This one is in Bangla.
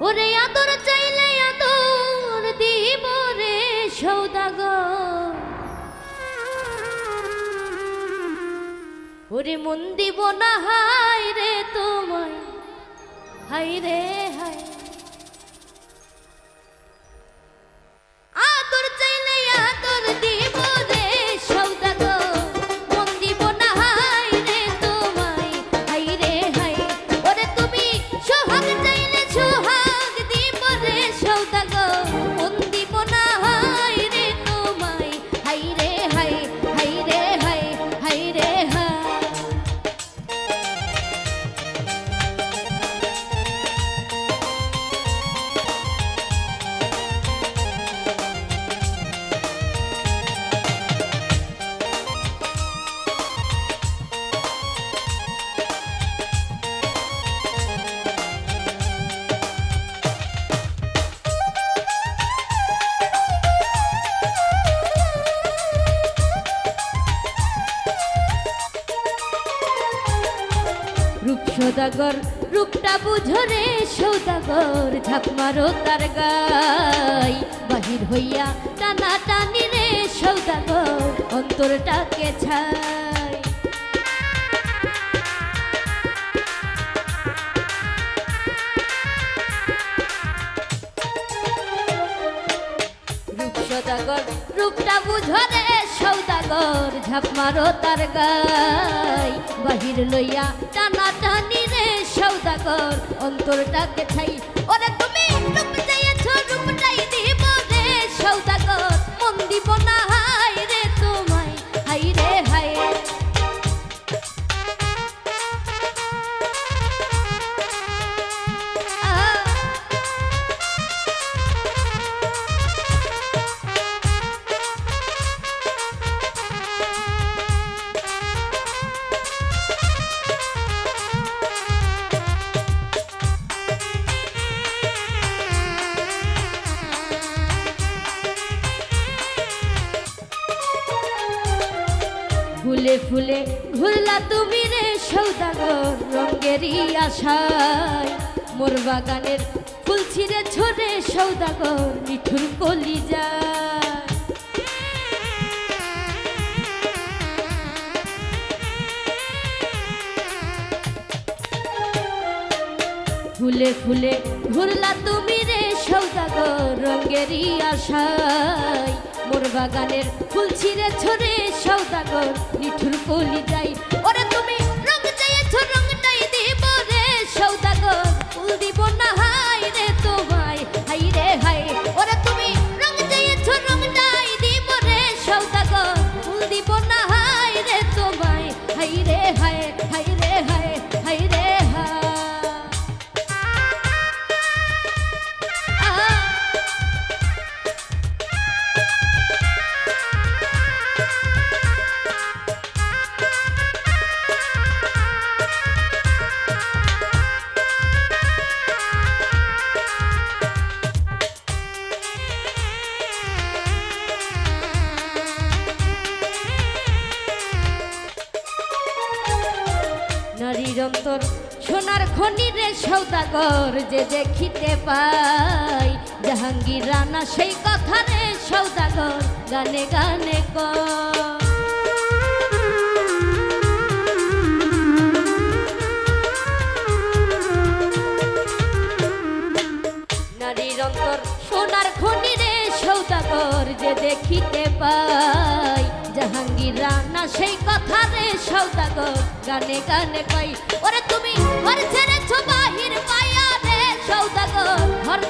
ওরে আদর চাইলে আদর দিব রে সৌদাগ। ওরে মন দিব না হাই রে তোমায়। হাই রে হাই সদাগর, রূপটা বুঝো রে সৌদাগর ঝাঁপ মারো তার গাই। বাহির হইয়া টানা টানি রে সৌদাগর, অন্তরটাকে ছাই। সদাগর, রূপটা বুঝো রে সৌদাগর, ঝাপ মারো তার গাই। বাহির লইয়া টানা টানি রে সৌদাগর, অন্তরটাকে ছাই। ওরে তুমি রূপ চাইছ ফুলে ফুলে ঘুরলা তুমি রে সৌদাগর রঙ্গেরই আশায়। মোর বাগানের ফুল ছিঁড়ে ছোড়ে সৌদাগর মিঠুর কলি ফুলে ফুলে ঘুরলা তুমি রে সৌদাগর রঙ্গেরই আশায়। মোর বাগানের ফুল ছিঁড়ে ছড়ে সৌদাগর, নিঠুর কলি যাই। ওরে তুমি রং চাইছ রংটাই দিব রে সৌদাগর। ফুল দিব না, হাই রে তোমায়, হাই রে হাই। ওরে তুমি রং চাইছ রংটাই দিব রে সৌদাগর। ফুল দিব না, হাই রে তোমায়, হাই রে হাই হাই নারীর অন্তর সোনার খনিরে সৌদাগর যে দেখিতে পাই। জাহাঙ্গীর রানা, সেই কথা রে সৌদাগর, গানে গানে অন্তর, সোনার খনি রে সৌদাগর যে দেখিতে পাই। জাহাঙ্গীর রানা সেই কথা রে সৌদাগর, গানে গানে কই। ওরে তুমি ঘর ছেড়েছো বাহির পায়া রে সৌদাগর, ঘর